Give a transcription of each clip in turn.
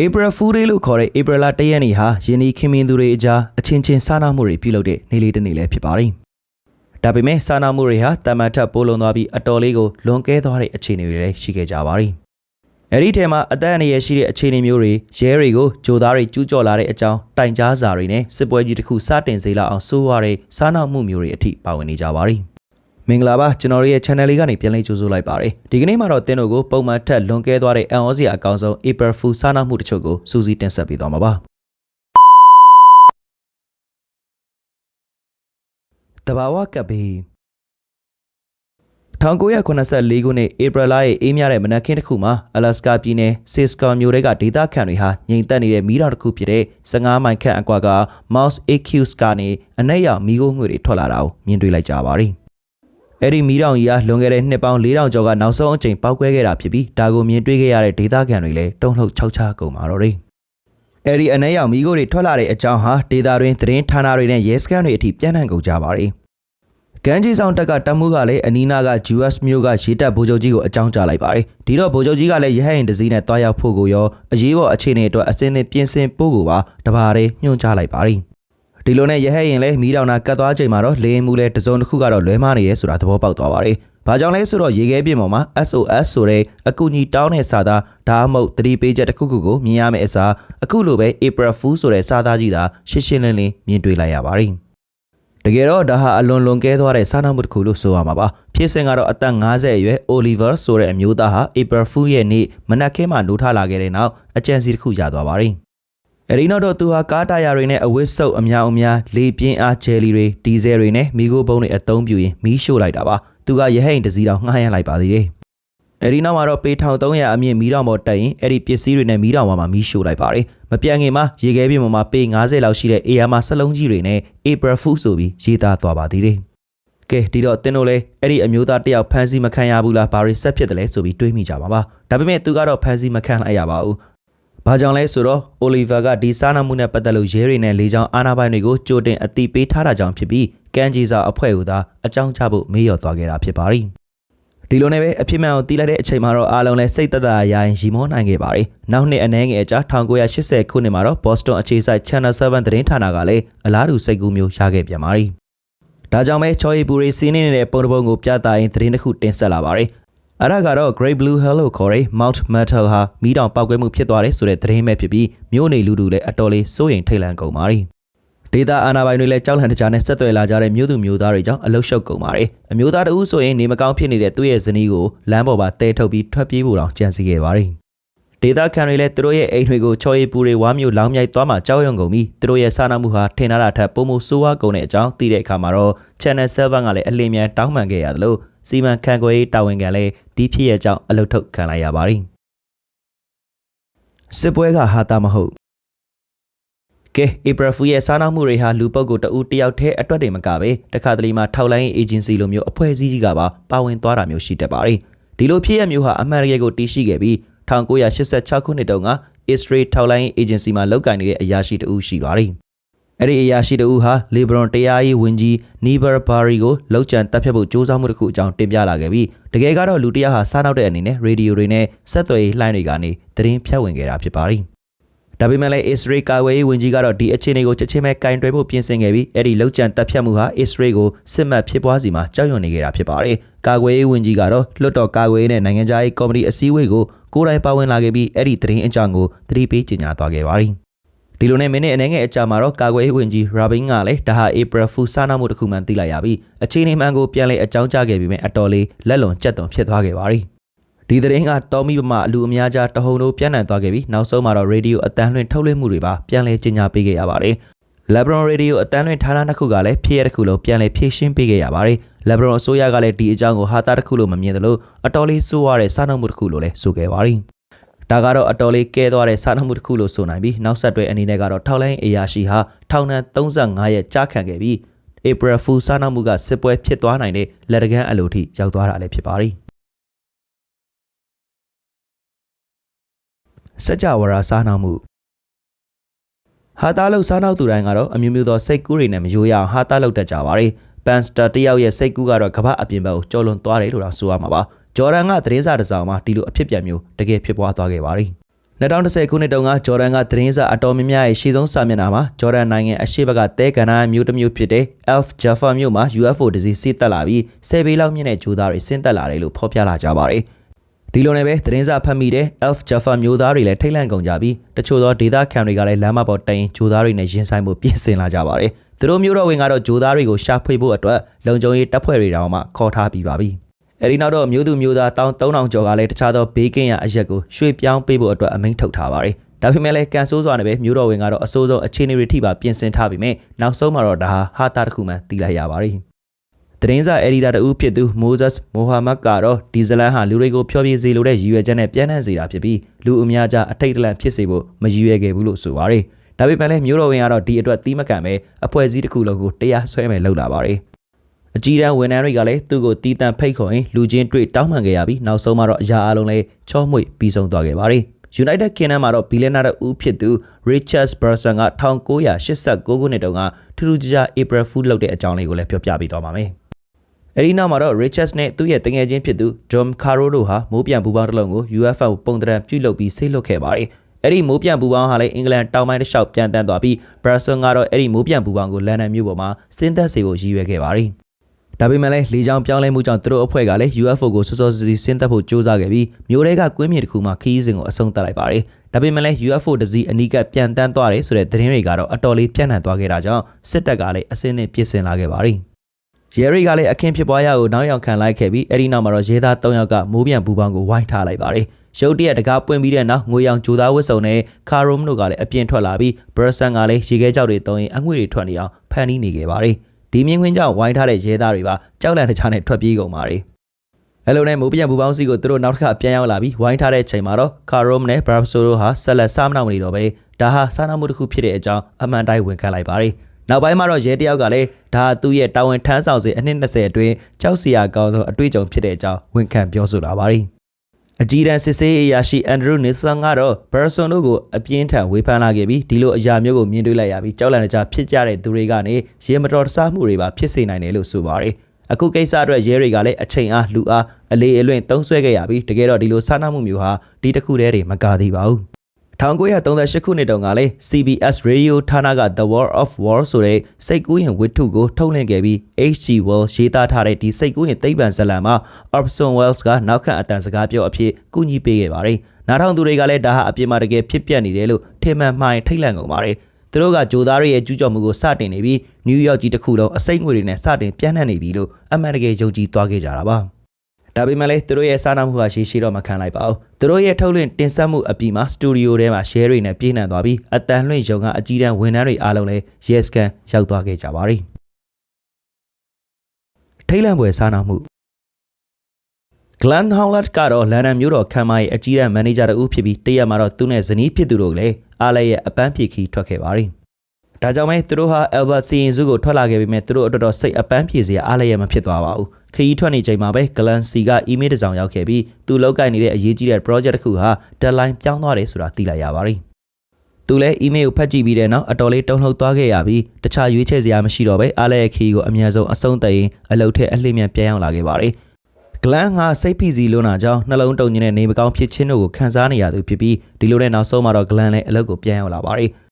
April Fool Day လို့ခေါ်တဲ့ April လ၁ရက်နေ့ဟာယင်းဒီခင်မင်းသူတွေအကြားအချင်းချင်းစားနာမှုတွေပြုလုပ်တဲ့နေ့လေးတစ်နေ့လည်းဖြစ်ပါတယ်။ဒါပေမဲ့စားနာမှုတွေဟာတမန်ထပ်ပိုးလုံသွားပြီးအတော်လေးကိုလွန်ကဲသွားတဲ့အခြေအနေတွေလည်းရှိခဲ့ကြပါတယ်။အဲဒီထဲမှာအသက်အန္တရာယ်ရှိတဲ့အခြေအနေမျိုးတွေရဲတွေကိုဂျိုသားတွေကျူးကျော်လာတဲ့အကြောင်းတိုင်ကြားစာတွေနဲ့စစ်ပွဲကြီးတစ်ခုစတင်စေလောက်အောင်ဆိုးရွားတဲ့စားနာမှုမျိုးတွေအထိပါဝင်နေကြပါတယ်။ မင်္ဂလာပါကျွန်တော်တို့ရဲ့ channel လေးကနေပြန်လည်ကြိုဆိုလိုက်ပါတယ်ဒီကနေ့မှာတော့တင်းတို့ကိုပုံမှန်ထက်လွန်ကဲသွားတဲ့အန်အောစရာအကောင်းဆုံး April Fool စားနာမှုတချို့ကိုစူးစီးတင်ဆက်ပေးသွားမှာပါတဘာဝကပ်ဘေး1984ခုနှစ်ဧပြီလရဲ့အေးမြတဲ့မနက်ခင်းတစ်ခုမှာအလက်စကာပြည်နယ်ဆစ်စကောမြို့ကဒေသခံတွေဟာငြိမ်သက်နေတဲ့မီးတောင်တစ်ခုဖြစ်တဲ့15မိုင်ခန့်အကွာက Mouse AQs ကနေအနက်ရောက်မီးခိုးငွေတွေထွက်လာတာကိုမြင်တွေ့လိုက်ကြပါသည် အဲ့ဒီမီးတောင်ကြီးကလွန်ခဲ့တဲ့နှစ်ပေါင်း4000ကျော်ကနောက်ဆုံးအကြိမ်ပောက်ကွဲခဲ့တာဖြစ်ပြီးဒါကိုမြင်တွေ့ခဲ့ရတဲ့ဒေသခံတွေလည်းတုံ့လှုပ်ခြောက်ခြားကုန်ပါတော့တယ်။အဲ့ဒီအနေရောက်မီးခိုးတွေထွက်လာတဲ့အကြောင်းဟာဒေသတွင်းသတင်းဌာနတွေနဲ့ရဲစခန်းတွေအထိပြန့်နှံ့ကုန်ကြပါတယ်။ကမ်းခြေဆောင်တက်ကတမှုကလည်းအနီးနားက US မြို့ကရေတပ်ဗိုလ်ချုပ်ကြီးကိုအကြောင်းကြားလိုက်ပါတယ်။ဒီတော့ဗိုလ်ချုပ်ကြီးကလည်းရဟရင်တစည်းနဲ့တွားရောက်ဖို့ကိုရောအရေးပေါ်အခြေအနေအတွက်အစင်းနဲ့ပြင်ဆင်ဖို့ကိုပါတပါးတည်းညွှန်ကြားလိုက်ပါတယ်။ ဒီလိုနဲ့ရဟဲရင်လဲမီးတောင်နာကတ်သွားချိန်မှာတော့လေရင်မှုလဲတစုံတစ်ခုကတော့လွဲမားနေရဲဆိုတာသဘောပေါက်သွားပါတယ်။ဘာကြောင့်လဲဆိုတော့ရေခဲပြင်ပေါ်မှာ SOS ဆိုတဲ့အကူအညီတောင်းတဲ့စာသားဒါမှမဟုတ်သတိပေးချက်တစ်ခုခုကိုမြင်ရမယ့်အစားအခုလိုပဲ April Fool ဆိုတဲ့စာသားကြီးသာရှင်းရှင်းလင်းလင်းမြင်တွေ့လိုက်ရပါတယ်။တကယ်တော့ဒါဟာအလွန်လွန်ကဲသွားတဲ့စာနာမှုတစ်ခုလို့ဆိုရမှာပါဖြစ်စဉ်ကတော့အသက်50အရွယ် Oliver ဆိုတဲ့အမျိုးသားဟာ April Fool ရဲ့နေ့မနက်ခင်းမှာနိုးထလာခဲ့တဲ့နောက်အကြံစီတစ်ခုရသွားပါတယ်။။ အဲဒီနောက်တော့သူဟာကားတာယာတွေနဲ့အဝတ်စုပ်အများအများလေပြင်းအားဂျယ်လီတွေဒီဇယ်တွေနဲ့မီးခိုးဘုံတွေအသုံးပြုရင်မီးရှို့လိုက်တာပါ။သူကရဟိန်တစည်းတော်ငှားရမ်းလိုက်ပါသေးတယ်။အဲဒီနောက်မှာတော့ပေ1300အမြင့်မီးတောင်ပေါ်တက်ရင်အဲ့ဒီပစ္စည်းတွေနဲ့မီးတောင်ပေါ်မှာမီးရှို့လိုက်ပါတယ်။မပြတ်ငင်မှာရေခဲပြင်ပေါ်မှာပေ90လောက်ရှိတဲ့အေယာမှာစလုံးကြီးတွေနဲ့ April Fool ဆိုပြီးရေးသားသွားပါသေးတယ်။ကဲဒီတော့တင်းတို့လည်းအဲ့ဒီအမျိုးသားတယောက်ဖမ်းဆီးမခံရဘူးလားဘာတွေဆက်ဖြစ်တယ်လဲဆိုပြီးတွေးမိကြပါပါဒါပေမဲ့သူကတော့ဖမ်းဆီးမခံလိုက်ရပါဘူး ဘာကြောင့်လဲဆိုတော့အိုလီဗာကဒီစားနာမှုနဲ့ပတ်သက်လို့ရဲတွေနဲ့လေကြောင်းအာဏာပိုင်တွေကိုကြိုတင်အသိပေးထားတာကြောင့်ဖြစ်ပြီးကန်ဂျီစာအဖွဲ့ကသာအကြောင်းချဖို့မေးလျော်သွားခဲ့တာဖြစ်ပါတယ်။ဒီလိုနဲ့ပဲအဖြစ်မှန်ကိုသိလိုက်တဲ့အချိန်မှာတော့အားလုံးလည်းစိတ်သက်သာရာရင်ရီမောနိုင်ခဲ့ပါတယ်။နောက်နှစ်အနည်းငယ်အကြာ1980ခုနှစ်မှာတော့ Boston အခြေစိုက် Channel 7သတင်းဌာနကလည်းအလားတူစိတ်ကူးမျိုးရခဲ့ပြန်ပါတယ်။ဒါကြောင့်ပဲချော်ရီပူရီစီးနေတဲ့ပုံတစ်ပုံကိုပြသရင်သတင်းတစ်ခုတင်ဆက်လာပါတယ် အဲ့ဒါကတော့ Great Blue Hell လို့ခေါ်တဲ့ Mount Metal ဟာမိတောင်ပောက်ကွဲမှုဖြစ်သွားတယ်ဆိုတဲ့သတင်းပဲဖြစ်ပြီးမြို့နေလူတူလည်းအတော်လေးစိုးရိမ်ထိတ်လန့်ကုန်ပါတယ်။ဒေတာအာနာပိုင်တွေလည်းကြောက်လန့်တကြားနဲ့ဆက်သွယ်လာကြတဲ့မြို့သူမြို့သားတွေကြောင့်အလုရှုပ်ကုန်ပါတယ်။အမျိုးသားတဦးဆိုရင်နေမကောင်းဖြစ်နေတဲ့သူ့ရဲ့ဇနီးကိုလမ်းပေါ်မှာတဲထုတ်ပြီးထွက်ပြေးဖို့တောင်ကြံစည်ခဲ့ပါတယ်။ဒေတာခံတွေလည်းသူတို့ရဲ့အိမ်တွေကိုချော်ရည်ပူတွေဝါမျိုးလောင်းမြိုက်သွားမှကြောက်ရွံ့ကုန်ပြီးသူတို့ရဲ့စာနာမှုဟာထင်ထားတာထက်ပိုမိုဆိုးဝါးကုန်တဲ့အကြောင်းသိတဲ့အခါမှာတော့ Channel 7ကလည်းအလင်းမြန်တောင်းပန်ခဲ့ရတယ်လို့ စီမံခန့်ခွဲရေးတာဝန်ခံလည်းဒီဖြစ်ရဲ့ကြောင့်အလုထုတ်ခံလိုက်ရပါတယ်စစ်ပွဲကဟာတာမဟုတ်ကဲ April Fool ရဲ့စားနာမှုတွေဟာလူပုဂ္ဂိုလ်တဦးတယောက်တည်းအတွက်တည်းမကပဲတခါတလေမှာထောက်လိုင်း agency လိုမျိုးအဖွဲ့အစည်းကြီးကပါပါဝင်သွားတာမျိုးရှိတတ်ပါတယ်ဒီလိုဖြစ်ရမျိုးဟာအမှန်တကယ်ကိုတည်ရှိခဲ့ပြီး1986ခုနှစ်တုန်းက Israel ထောက်လိုင်း agency မှာလုပ်ကိုင်နေတဲ့အရာရှိတဦးရှိပါတယ် အဲ့ဒီအရာရှိတဦးဟာလေဘရွန်တရားရေးဝန်ကြီးနီဘာဘာရီကိုလောက်ကျန်တပ်ဖြတ်ဖို့စ조사မှုတစ်ခုအကြောင်းတင်ပြလာခဲ့ပြီးတကယ်ကတော့လူတရားဟာစားနောက်တဲ့အနေနဲ့ရေဒီယိုတွေနဲ့ဆက်သွယ်ရေးလှိုင်းတွေကနေသတင်းဖြတ်ဝင်ခဲ့တာဖြစ်ပါတယ်။ဒါပေမဲ့လည်းအစ္စရေးကာကွယ်ရေးဝန်ကြီးကတော့ဒီအခြေအနေကိုချက်ချင်းပဲကင်တွယ်ဖို့ပြင်ဆင်ခဲ့ပြီးအဲ့ဒီလောက်ကျန်တပ်ဖြတ်မှုဟာအစ္စရေးကိုစစ်မှတ်ဖြစ်ပွားစီမှာကြောက်ရွံ့နေခဲ့တာဖြစ်ပါတယ်။ကာကွယ်ရေးဝန်ကြီးကတော့လွတ်တော်ကာကွယ်ရေးနဲ့နိုင်ငံခြားရေးကော်မတီအစည်းအဝေးကိုကိုယ်တိုင်ပါဝင်လာခဲ့ပြီးအဲ့ဒီသတင်းအကြောင်းကိုသတိပေးကြေညာသွားခဲ့ပါတယ်။ ဒီလိုနဲ့မိနစ်အနည်းငယ်အကြာမှာတော့ကာကွယ်ရေးဝန်ကြီးရာဘင်းကလည်းဒါဟာ April Fool စာနာမှုတစ်ခုမှသိလိုက်ရပြီးအခြေအနေမှန်ကိုပြန်လည်အကြောင်းကြားခဲ့ပြီးမြဲအတော်လေးလက်လွန်ကျက်သွန်ဖြစ်သွားခဲ့ပါပြီဒီသတင်းကတော်မီပမာအလူအများကြားတဟုန်တို့ပြန့်နှံ့သွားခဲ့ပြီးနောက်ဆုံးမှာတော့ရေဒီယိုအတန်းလွှင့်ထုတ်လွှင့်မှုတွေပါပြန်လည်ကြေညာပေးခဲ့ရပါတယ်။ Lebron Radio အတန်းလွှင့်ဌာနတစ်ခုကလည်းဖြစ်ရတစ်ခုလုံးပြန်လည်ဖြည့်ရှင်းပေးခဲ့ရပါတယ်။ Lebron အစိုးရကလည်းဒီအကြောင်းကိုဟာတာတစ်ခုလို့မမြင်သလိုအတော်လေးစိုးရတဲ့စာနှုတ်မှုတစ်ခုလို့လည်းဆိုခဲ့ပါတယ်။ ဒါကတော့အတော်လေးကဲသွားတဲ့စာနာမှုတစ်ခုလို့ဆိုနိုင်ပြီးနောက်ဆက်တွဲအနေနဲ့ကတော့ထောက်လိုင်းအရာရှိဟာထောင်ဒဏ်35ရက်ကြာခံခဲ့ပြီး April Fool စာနာမှုကစစ်ပွဲဖြစ်သွားနိုင်တဲ့လက်တကမ်းအလိုထိရောက်သွားတာလည်းဖြစ်ပါတယ်စကြဝဠာစာနာမှုဟာတာလုတ်စားနောက်သူတိုင်းကတော့အမျိုးမျိုးသောစိတ်ကူးတွေနဲ့မယိုရအောင်ဟာတာလုတ်တတ်ကြပါတယ်။ပန်စတာတယောက်ရဲ့စိတ်ကူးကတော့ကမ္ဘာအပြင်ဘက်ကိုကျော်လွန်သွားတယ်လို့တော့ဆိုရမှာပါ ဂျော်ဒန်ကသတင်းစာတစ်စောင်မှာဒီလိုအဖြစ်ပြန်မျိုးတကယ်ဖြစ်ပွားသွားခဲ့ပါတယ်2010ခုနှစ်တုန်းကဂျော်ဒန်ကသတင်းစာအတော်များများရဲ့ရှေ့ဆုံးစာမျက်နှာမှာဂျော်ဒန်နိုင်ငံအရှေ့ဘက်ကတဲကန်နာမြို့တစ်မြို့ဖြစ်တဲ့ Elf Jaffa မြို့မှာ UFO တစ်စီးစီးတက်လာပြီးဆယ်ပေလောက်မြင့်တဲ့ဂျိုးသားတွေဆင်းသက်လာတယ်လို့ဖော်ပြလာကြပါတယ်။ဒီလိုနဲ့ပဲသတင်းစာဖတ်မိတဲ့ Elf Jaffa မြို့သားတွေလည်းထိတ်လန့်ကုန်ကြပြီးတချို့သောဒေသခံတွေကလည်းလမ်းမပေါ်တိုင်ဂျိုးသားတွေနဲ့ရင်ဆိုင်ဖို့ပြင်ဆင်လာကြပါတယ်။သူတို့မျိုးတော်ဝင်ကတော့ဂျိုးသားတွေကိုရှာဖွေဖို့အတွက်လုံခြုံရေးတပ်ဖွဲ့တွေတောင်မှခေါ်ထားပြီးပါပြီ။ အဲဒီနောက်တော့မျိုးသူမျိုးသားတောင်း3000ကျော်ကလည်းတခြားသောဘေးကင်းရအရက်ကိုရွှေ့ပြောင်းပေးဖို့အတွက်အမိန့်ထုတ်ထားပါတယ်။ဒါပေမဲ့လည်းကန်ဆိုးစွာနဲ့ပဲမျိုးတော်ဝင်ကတော့အဆိုးဆုံးအခြေအနေတွေထိပါပြင်ဆင်ထားပြီးမြဲနောက်ဆုံးမှာတော့ဒါဟာဟာတာတစ်ခုမှတီးလိုက်ရပါတယ်။သတင်းစာအက်ဒီတာတဦးဖြစ်သူ Moses Mohammed ကတော့ဒီဇလန်ဟာလူတွေကိုဖျော်ဖြေစေလိုတဲ့ရည်ရွယ်ချက်နဲ့ပြန်နှံ့စေတာဖြစ်ပြီးလူအများကြားအထိတ်တလန့်ဖြစ်စေဖို့မရည်ရွယ်ခဲ့ဘူးလို့ဆိုပါတယ်။ဒါပေမဲ့လည်းမျိုးတော်ဝင်ကတော့ဒီအတွက်တီးမကန်ပဲအဖွဲ့အစည်းတစ်ခုလုံးကိုတရားစွဲမယ်လုပ်လာပါတယ်။ အကြီးတန်းဝန်ထမ်းတွေကလည်းသူ့ကိုတီးတန့်ဖိတ်ခေါ်ရင်လူချင်းတွေ့တောင်းပန်ခဲ့ရပြီးနောက်ဆုံးမှာတော့အရာအလုံးလည်းချောမွေ့ပြီးဆုံးသွားခဲ့ပါတယ်။ United Kingdom မှာတော့ဘီလီယံနာဦးဖြစ်သူ Richard Branson က1989ခုနှစ်တုန်းကထူးထူးခြားခြား April Fool လုပ်တဲ့အကြောင်းလေးကိုလည်းပြောပြပေးသွားပါမယ်။အဲဒီနောက်မှာတော့ Richards နဲ့သူ့ရဲ့တငယ်ချင်းဖြစ်သူ John Caro တို့ဟာမိုးပြန်ပူပေါင်းတစ်လုံးကို UFO ပုံတံပြုတ်လုပ်ပြီးဆေးလွတ်ခဲ့ပါတယ်။အဲ့ဒီမိုးပြန်ပူပေါင်းဟာလည်းအင်္ဂလန်တောင်ပိုင်းတစ်လျှောက်ပြန်တန်းသွားပြီး Branson ကတော့အဲ့ဒီမိုးပြန်ပူပေါင်းကိုလန်ဒန်မြို့ပေါ်မှာဆင်းသက်စေဖို့ရည်ရွယ်ခဲ့ပါတယ်။ ဒါပေမဲ့လည်းလေကြောင်းပြောင်းလဲမှုကြောင့်သူတို့အဖွဲ့ကလည်း UFO ကိုစောစောစီစီဆင်းသက်ဖို့ကြိုးစားခဲ့ပြီးမြို့ထဲကကွင်းမြေတစ်ခုမှာခီးစဉ်ကိုအဆုံးသတ်လိုက်ပါတယ်။ဒါပေမဲ့လည်း UFO တစ်စီးအနီးကပ်ပြန်တန်းသွားတယ်ဆိုတဲ့သတင်းတွေကတော့အတော်လေးပြန့်နှံ့သွားခဲ့တာကြောင့်စစ်တပ်ကလည်းအစင်းနဲ့ပြင်ဆင်လာခဲ့ပါတယ်။ရဲရီကလည်းအခင်းဖြစ်ပွားရကိုနောက်ရောက်ခံလိုက်ခဲ့ပြီးအဲ့ဒီနောက်မှာတော့ရဲသား၃ယောက်ကမိုးပြန်ပူပေါင်းကိုဝိုင်းထားလိုက်ပါတယ်။ရုတ်တရက်တကားပွင့်ပြီးတဲ့နောက်ငွေရောင်ဂျိုသားဝတ်စုံနဲ့ခါရုံတို့ကလည်းအပြင်ထွက်လာပြီးဘရဆန်ကလည်းရေခဲကြောက်တွေတုံးရင်အငွေတွေထွက်နေအောင်ဖန်တီးနေခဲ့ပါတယ်။ ဒီမြင်းခွင်းကြောင့်ဝိုင်းထားတဲ့ရဲသားတွေပါကြောက်လန့်တခြားနဲ့ထွက်ပြေးကုန်ပါတယ်အဲလိုနဲ့မိုးပြန်ပူပေါင်းစီကိုသူတို့နောက်တစ်ခါပြန်ရောက်လာပြီးဝိုင်းထားတဲ့ချိန်မှာတော့ကာရိုမ်နဲ့ဘရာဆိုတို့ဟာဆက်လက်စားမနောက်မနေတော့ပဲဒါဟာစားနာမှုတစ်ခုဖြစ်တဲ့အကြောင်းအမှန်တိုင်းဝန်ခံလိုက်ပါတယ်နောက်ပိုင်းမှာတော့ရဲတယောက်ကလည်းဒါဟာသူ့ရဲ့တာဝန်ထမ်းဆောင်စဉ်အနှစ်20အတွင်းကြောက်စရာကောင်းဆုံးအတွေ့အကြုံဖြစ်တဲ့အကြောင်းဝန်ခံပြောဆိုလာပါတယ် အကြီးတန်းစစ်ဆေးအရာရှိအန်ဒရူးနစ်ဆန်ကတော့ဘာဆွန်တို့ကိုအပြင်းထန်ဝေဖန်လာခဲ့ပြီးဒီလိုအရာမျိုးကိုမြင်တွေ့လိုက်ရပြီးကြောက်လန့်ကြဖြစ်ကြတဲ့သူတွေကနေရေမတော်တဆမှုတွေပါဖြစ်စေနိုင်တယ်လို့ဆိုပါတယ်။အခုကိစ္စအတွက်ရဲတွေကလည်းအချိန်အားလူအားအလေးအလွင့်တုံးဆွဲခဲ့ရပြီးတကယ်တော့ဒီလိုစာနာမှုမျိုးဟာဒီတစ်ခုတည်းတွေမကသေးပါဘူး။ 1938ခုနှစ်တုန်းကလည်း CBS Radio ဌာနက The War of War ဆိုတဲ့စိတ်ကူးရင်ဝတ္ထုကိုထုတ်လွှင့်ခဲ့ပြီး H.G. Wells ရေးသားထားတဲ့ဒီစိတ်ကူးရင်သိပ္ပံဇာတ်လမ်းမှာ Orson Welles ကနောက်ခံအတန်စကားပြောအဖြစ်ကူညီပေးခဲ့ပါတယ်။နားထောင်သူတွေကလည်းဒါဟာအပြစ်မှာတကယ်ဖြစ်ပျက်နေတယ်လို့ထင်မှန်မှိုင်ထိတ်လန့်ကုန်ပါတယ်။သူတို့ကဂျိုသားတွေရဲ့ကျူးကျော်မှုကိုစတင်နေပြီးနယူးယောက်ကြီးတစ်ခုလုံးအစိမ့်ငွေတွေနဲ့စတင်ပြန့်နှံ့နေပြီလို့အမှန်တကယ်ယုံကြည်သွားခဲ့ကြတာပါ။ ဒါပေမဲ့လည်းသူတို့ရဲ့စားနာမှုဟာရှေးရှေးတော့မခံလိုက်ပါဘူးသူတို့ရဲ့ထုတ်လွှင့်တင်ဆက်မှုအပြီးမှာစတူဒီယိုထဲမှာ share တွေနဲ့ပြည့်နှံသွားပြီးအတန်လွှင့်ရုံကအကြီးတန်းဝန်ထမ်းတွေအားလုံးလည်း yes scan ရောက်သွားခဲ့ကြပါပြီထိတ်လန့်ပွဲစားနာမှု Glenn Howlett ကတော့လန်ဒန်မြို့တော်ခမ်းမရဲ့အကြီးတန်းမန်နေဂျာတဦးဖြစ်ပြီးတရက်မှာတော့သူနဲ့ဇနီးဖြစ်သူတို့လည်းအားလည်းရဲ့အပန်းဖြေခီးထွက်ခဲ့ပါတယ်။ ဒါကြောင့်မဲသူတို့ဟာ Albert စီရင်စုကိုထွက်လာခဲ့ပြီးမြဲသူတို့အတော်တော်စိတ်အပန်းဖြေစရာအားလည်းရဲ့မဖြစ်သွားပါဘူးခရီးထွက်နေချိန်မှာပဲဂလန်စီကအီးမေးလ်တစ်စောင်ရောက်ခဲ့ပြီးသူလောက်ကိုင်နေတဲ့အရေးကြီးတဲ့ project တစ်ခုဟာ deadline ပြောင်းသွားတယ်ဆိုတာသိလိုက်ရပါတယ်။သူလည်း email ကိုဖတ်ကြည့်ပြီးတဲ့နောက်အတော်လေးတုန်လှုပ်သွားခဲ့ရပြီးတခြားရွေးချယ်စရာမရှိတော့ပဲအားလည်းခရီးကိုအမြန်ဆုံးအဆုံးသတ်ရင်အလုပ်ထက်အလှည့်မြန်ပြန်ရောက်လာခဲ့ပါတယ်။ဂလန်ကစိတ်ဖိစီးလွန်းတာကြောင့်နှလုံးတုန်ခြင်းနဲ့နေမကောင်းဖြစ်ခြင်းတို့ကိုခံစားနေရသူဖြစ်ပြီးဒီလိုနဲ့နောက်ဆုံးမှာတော့ဂလန်လည်းအလုပ်ကိုပြန်ရောက်လာပါတယ်။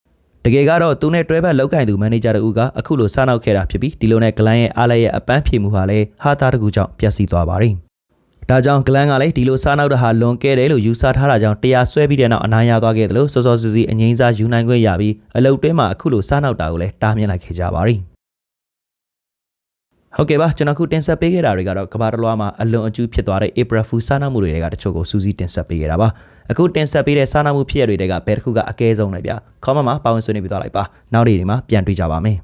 တကယ်ကတော့သူနဲ့တွဲဘက်လောက်ကင်သူမန်နေဂျာတူကအခုလိုစနောက်ခဲ့တာဖြစ်ပြီးဒီလိုနဲ့ဂလန်ရဲ့အားလည်းရဲ့အပန်းဖြေမှုဟာလည်းဟာတာတကူကြောင့်ပျက်စီးသွားပါတယ်။ဒါကြောင့်ဂလန်ကလည်းဒီလိုစားနောက်တဲ့ဟာလွန်ကဲတယ်လို့ယူဆထားတာကြောင့်တရားစွဲပြီးတဲ့နောက်အနားရသွားခဲ့တယ်လို့စောစောစီစီအငိမ့်စားယူနိုင်ခွင့်ရပြီးအလုတ်တွင်းမှာအခုလိုစားနောက်တာကိုလည်းတားမြစ်လိုက်ခဲ့ကြပါတယ်။ ဟုတ်ကဲ့ပါကျွန်တော်ခုတင်ဆက်ပေးခဲ့တာတွေကတော့ကဘာတလွားမှာအလွန်အကျူးဖြစ်သွားတဲ့ April Fool စားနောက်မှုတွေကတချို့ကိုစူးစီးတင်ဆက်ပေးခဲ့တာပါအခုတင်ဆက်ပေးတဲ့စားနောက်မှုဖြစ်ရတွေကဘယ်တစ်ခုကအကဲဆုံးလဲဗျ comment မှာပါဝင်ဆွေးနွေးပြသွားလိုက်ပါနောက်နေ့တွေမှာပြန်တွေ့ကြပါမယ်